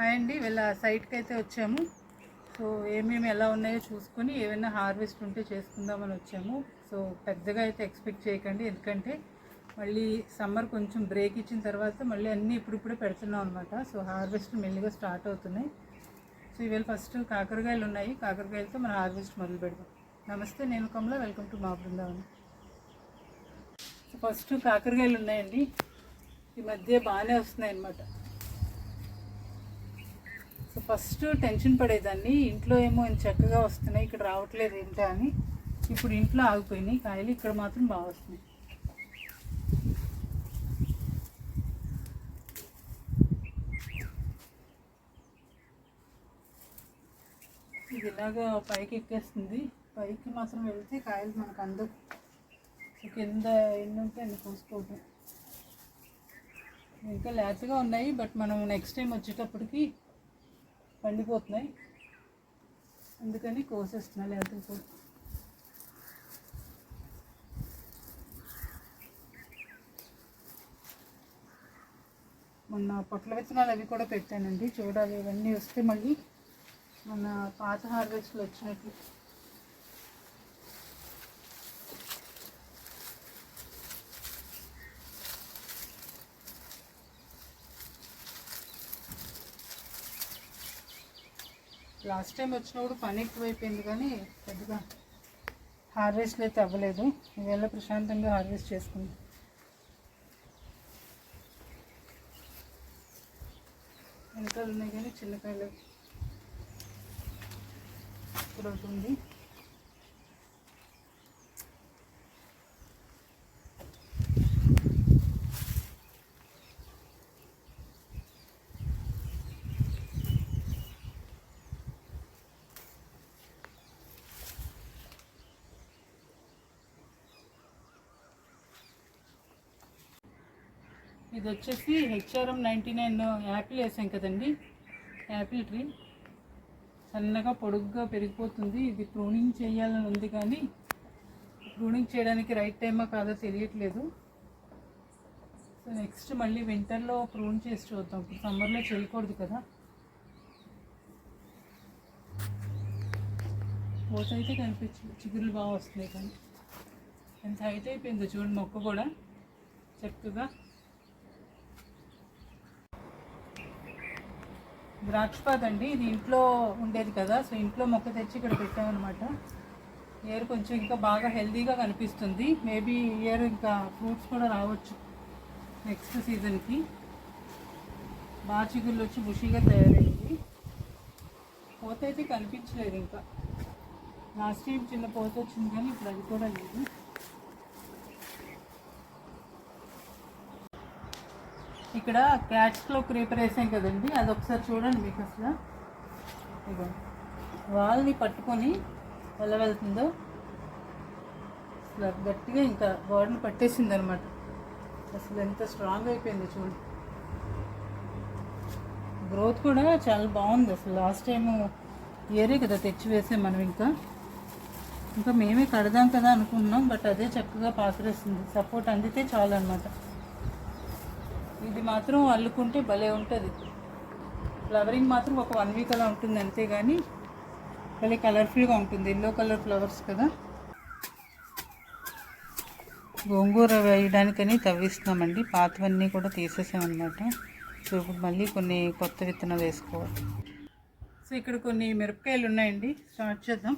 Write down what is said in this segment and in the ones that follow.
Hi అండి వీళ్ళ సైట్కి అయితే వచ్చాము. సో ఏమేమి ఎలా ఉన్నాయో చూసుకొని ఏమైనా హార్వెస్ట్ ఉంటే చేసుకుందామని వచ్చాము. సో పెద్దగా అయితే ఎక్స్పెక్ట్ చేయకండి. ఎందుకంటే మళ్ళీ సమ్మర్ కొంచెం బ్రేక్ ఇచ్చిన తర్వాత మళ్ళీ అన్నీ ఇప్పుడిప్పుడే పెడుతున్నాం అనమాట సో హార్వెస్ట్ మెల్లిగా స్టార్ట్ అవుతున్నాయి. సో ఇవాళ ఫస్ట్ కాకరకాయలు ఉన్నాయి. కాకరకాయలతో మనం హార్వెస్ట్ మొదలు పెడదాం. నమస్తే నేను కమల. వెల్కమ్ టు మా బృందావన్. సో ఫస్ట్ కాకరకాయలు ఉన్నాయండి. ఈ మధ్య బాగానే వస్తున్నాయి అన్నమాట. సో ఫస్ట్ టెన్షన్ పడేదాన్ని. ఇంట్లో ఏమో ఇంత చక్కగా వస్తున్నాయి ఇక్కడ రావట్లేదు ఏంటా అని. ఇప్పుడు ఇంట్లో ఆగిపోయినాయి కాయలు ఇక్కడ మాత్రం బాగా వస్తున్నాయి. ఇది ఇలాగా పైకి ఎక్కేస్తుంది. పైకి మాత్రం వెళ్తే కాయలు మనకు అందవు. సో కింద ఎన్ని ఉంటే అన్ని కోసుకోవటం. ఇంకా లేతగా ఉన్నాయి బట్ మనం నెక్స్ట్ టైం వచ్చేటప్పటికి పండిపోతున్నాయి. అందుకని కోసేస్తున్నా లేకపోతే కూడా మొన్న పొట్ల విత్తనాలు అవి కూడా పెట్టానండి. చూడాలి ఇవన్నీ వస్తే మళ్ళీ మన పాత హార్వెస్ట్లో వచ్చినట్లు లాస్ట్ టైం వచ్చినప్పుడు పని ఎక్కువైపోయింది కానీ పెద్దగా హార్వెస్ట్లు అయితే అవ్వలేదు. ఈవేళ ప్రశాంతంగా హార్వెస్ట్ చేసుకుంది. వెనకాలు ఉన్నాయి కానీ చిన్నకాయలు ఇప్పుడు అవుతుంది ఇది వచ్చేసి హెచ్ఆర్ఎం నైంటీ నైన్ యాపిల్ వేసాం కదండి. Apple tree. సన్నగా పొడుగ్గా పెరిగిపోతుంది. ఇది ప్రూనింగ్ చేయాలని ఉంది కానీ ప్రూనింగ్ చేయడానికి రైట్ టైమా కాదో తెలియట్లేదు. సో నెక్స్ట్ మళ్ళీ వింటర్లో ప్రూన్ చేసి చూద్దాం. ఇప్పుడు సమ్మర్లో చేయకూడదు కదా. పోత అయితే కనిపించదు చిగురులు బాగా వస్తున్నాయి కానీ. ఎంత హైట్ అయిపోయిందో చూడండి మొక్క కూడా. చక్కగా ద్రాక్షపాత అండి. ఇది ఇంట్లో ఉండేది కదా సో ఇంట్లో మొక్క తెచ్చి ఇక్కడ పెట్టామన్నమాట. ఇయర్ కొంచెం ఇంకా బాగా హెల్దీగా కనిపిస్తుంది. మేబీ ఇయర్ ఇంకా ఫ్రూట్స్ కూడా రావచ్చు నెక్స్ట్ సీజన్కి. బాగా చిగుళ్ళు వచ్చి బుషీగా తయారైంది. పోత అయితే కనిపించలేదు ఇంకా. లాస్ట్ టైం చిన్న పోత వచ్చింది కానీ ఇప్పుడు అది కూడా లేదు. ఇక్కడ క్యాట్స్లో క్రీపర్ వేసాం కదండి అది ఒకసారి చూడండి మీకు అసలు. ఇగో వాల్ని పట్టుకొని ఎలా వెళ్తుందో. అసలు గట్టిగా ఇంకా గోడని పట్టేసింది అనమాట అసలు ఎంత స్ట్రాంగ్ అయిపోయింది చూడండి గ్రోత్ కూడా చాలా బాగుంది అసలు. లాస్ట్ టైము ఇయరే కదా తెచ్చి వేసాం మనం ఇంకా. ఇంకా మేమే కడదాం కదా అనుకున్నాం బట్ అదే చక్కగా పాసరేస్తుంది సపోర్ట్ అందితే చాలు అనమాట ఇది మాత్రం అల్లుకుంటే భలే ఉంటుంది. ఫ్లవరింగ్ మాత్రం ఒక వన్ వీక్ అలా ఉంటుంది అంతేగాని భలే కలర్ఫుల్గా ఉంటుంది. ఎల్లో కలర్ ఫ్లవర్స్ కదా. గోంగూర వేయడానికని తవ్విస్తున్నామండి. పాతవన్నీ కూడా తీసేసామన్నమాట. సో ఇప్పుడు మళ్ళీ కొన్ని కొత్త విత్తనాలు వేసుకోవాలి. సో ఇక్కడ కొన్ని మిరపకాయలు ఉన్నాయండి. స్టార్ట్ చేద్దాం.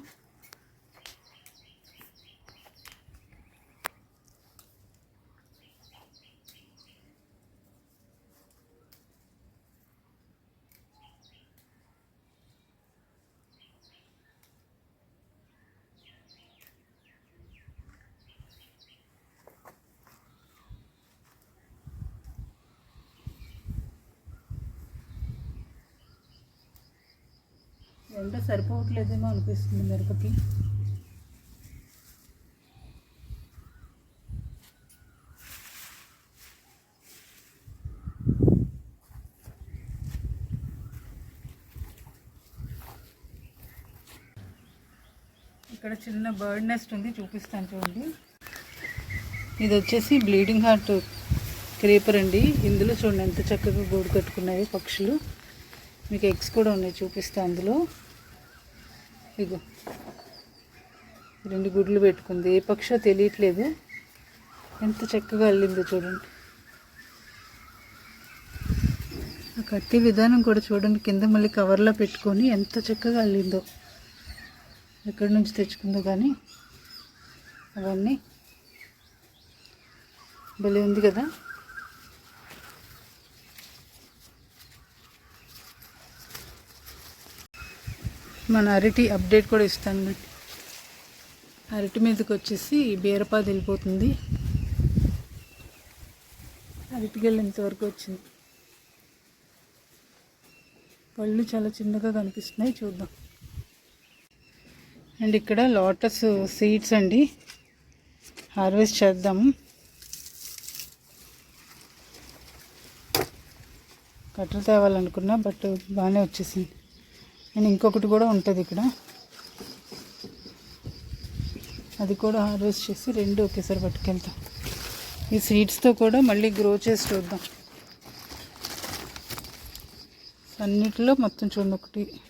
ఎండ సరిపోవట్లేదేమో అనిపిస్తుంది మిరపకి. ఇక్కడ చిన్న బర్డ్ నెస్ట్ ఉంది చూపిస్తాను చూడండి. ఇది వచ్చేసి బ్లీడింగ్ హార్ట్ క్రీపర్ అండి. ఇందులో చూడండి ఎంత చక్కగా గూడు కట్టుకున్నాయి పక్షులు. మీకు ఎగ్స్ కూడా ఉన్నాయి చూపిస్తాను అందులో. ఇగో. రెండు గుడ్లు పెట్టుకుంది. ఏ పక్షో తెలియట్లేదు. ఎంత చక్కగా అల్లిందో చూడండి. ఆ కత్తి విధానం కూడా చూడండి. కింద మళ్ళీ కవర్లో పెట్టుకొని ఎంత చక్కగా అల్లిందో. ఎక్కడి నుంచి తెచ్చుకుందో కానీ అవన్నీ భలే ఉంది కదా. మన అరటి అప్డేట్ కూడా ఇస్తాను. అరటి మీదకి వచ్చేసి బీరపాది వెళ్ళిపోతుంది. అరటికెళ్ళి ఇంతవరకు వచ్చింది. పళ్ళు చాలా చిన్నగా కనిపిస్తున్నాయి చూద్దాం. అండ్ ఇక్కడ లోటస్ సీడ్స్ అండి. హార్వెస్ట్ చేద్దాము కట్టలు తేవాలనుకున్నా బట్ బాగానే వచ్చేసింది. అండ్ ఇంకొకటి కూడా ఉంటుంది ఇక్కడ. అది కూడా హార్వెస్ట్ చేసి రెండు ఒకేసారి పట్టుకెళ్తాం. ఈ సీడ్స్తో కూడా మళ్ళీ గ్రో చేసి చూద్దాం. అన్నిటిలో మొత్తం చూడండి ఒకటి.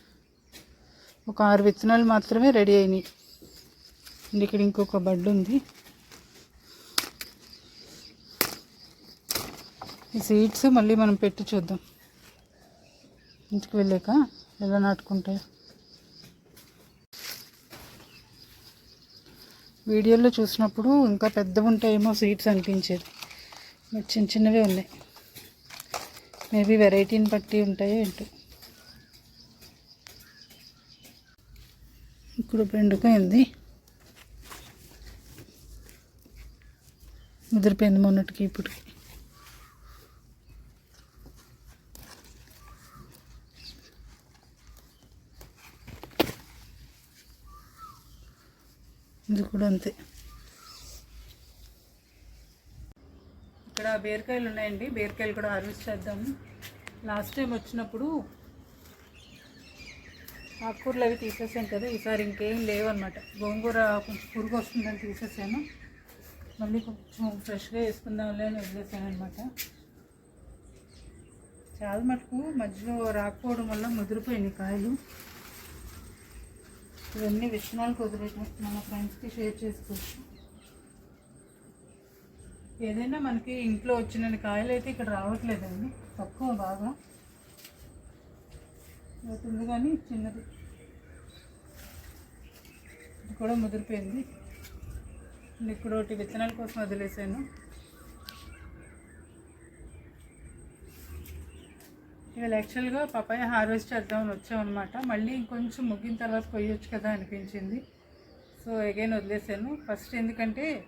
ఒక ఆరు విత్తనాలు మాత్రమే రెడీ అయినాయి. అండ్ ఇక్కడ ఇంకొక బడ్ ఉంది. ఈ సీడ్స్ మళ్ళీ మనం పెట్టి చూద్దాం. ఇంటికి వెళ్ళాక. ఎలా నాటుకుంటే వీడియోలో చూసినప్పుడు ఇంకా పెద్దవి ఉంటాయేమో సీడ్స్ అనిపించేది. బట్ చిన్న చిన్నవే ఉన్నాయి. మేబీ వెరైటీని బట్టి ఉంటాయో ఏంటో. ఇప్పుడు బెండకాయ ముదిరిపోయింది మొన్నటికి ఇప్పటికి. ఇది కూడా అంతే. ఇక్కడ బీరకాయలు ఉన్నాయండి. బీరకాయలు కూడా హార్వెస్ట్ చేద్దాము. లాస్ట్ టైం వచ్చినప్పుడు ఆకుకూరలు అవి తీసేసాను కదా ఈసారి ఇంకేం లేవన్నమాట. గోంగూర కొంచెం పురుగు వస్తుందని తీసేసాను. మళ్ళీ కొంచెం ఫ్రెష్గా వేసుకుందాంలే అని వదిలేసాను అనమాట చాలా మటుకు మధ్యలో రాకపోవడం వల్ల ముదిరిపోయినాయి కాయలు. ఇవన్నీ విత్తనాలు కుదిరేటం మన ఫ్రెండ్స్కి షేర్ చేసుకోవచ్చు. ఏదైనా మనకి ఇంట్లో వచ్చిన కాయలు అయితే ఇక్కడ రావట్లేదండి. తక్కువ బాగా అవుతుంది కానీ చిన్నది. ఇది కూడా ముదిరిపోయింది. ఇక్కడ ఒకటి విత్తనాల కోసం వదిలేసాను. ఇవాళ యాక్చువల్గా పపాయ హార్వెస్ట్ చేద్దామని వచ్చామన్నమాట. మళ్ళీ ఇంకొంచెం ముగ్గిన తర్వాత కొయ్యొచ్చు కదా అనిపించింది. సో అగైన్ వదిలేసాను. ఫస్ట్ ఎందుకంటే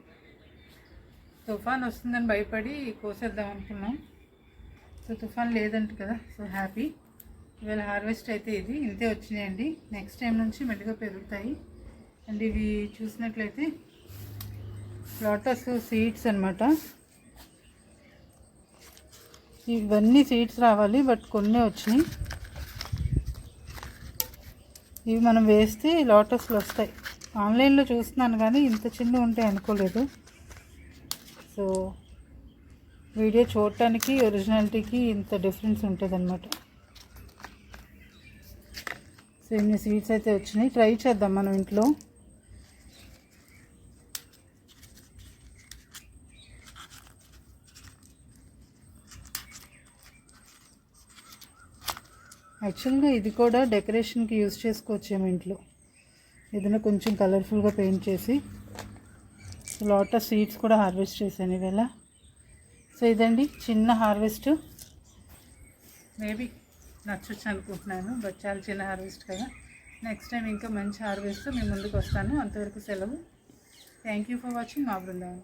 తుఫాన్ వస్తుందని భయపడి కోసేద్దాం అనుకున్నాం. సో తుఫాన్ లేదంట కదా. సో హ్యాపీ ఇవాళ హార్వెస్ట్ అయితే ఇది. ఇంతే వచ్చినాయండి. నెక్స్ట్ టైం నుంచి మెల్లిగా పెరుగుతాయి. అండ్ ఇవి చూసినట్లయితే లోటస్ సీడ్స్ అనమాట ఇవన్నీ సీడ్స్ రావాలి బట్ కొన్ని వచ్చినాయి. ఇవి మనం వేస్తే లోటస్లు వస్తాయి. ఆన్లైన్లో చూస్తున్నాను కానీ ఇంత చిన్న ఉంటాయి అనుకోలేదు. సో వీడియో చూడటానికి ఒరిజినాలిటీకి ఇంత డిఫరెన్స్ ఉంటుంది అనమాట సో ఇన్ని స్వీట్స్ అయితే వచ్చినాయి. ట్రై చేద్దాం మనం ఇంట్లో. యాక్చువల్గా ఇది కూడా డెకరేషన్కి యూజ్ చేసుకోవచ్చేమో ఇంట్లో. ఏదైనా కొంచెం కలర్ఫుల్గా పెయింట్ చేసి లాటస్ సీడ్స్ కూడా హార్వెస్ట్ చేశాను ఇవాళ సో ఇదండి చిన్న హార్వెస్ట్ మేబీ నచ్చొచ్చు అనుకుంటున్నాను బట్ చాలా చిన్న హార్వెస్ట్ కదా. నెక్స్ట్ టైం ఇంకా మంచి హార్వెస్ట్ మేము ముందుకు వస్తాను. అంతవరకు సెలవు. థ్యాంక్ యూ ఫర్ వాచింగ్ మా బృందావనం.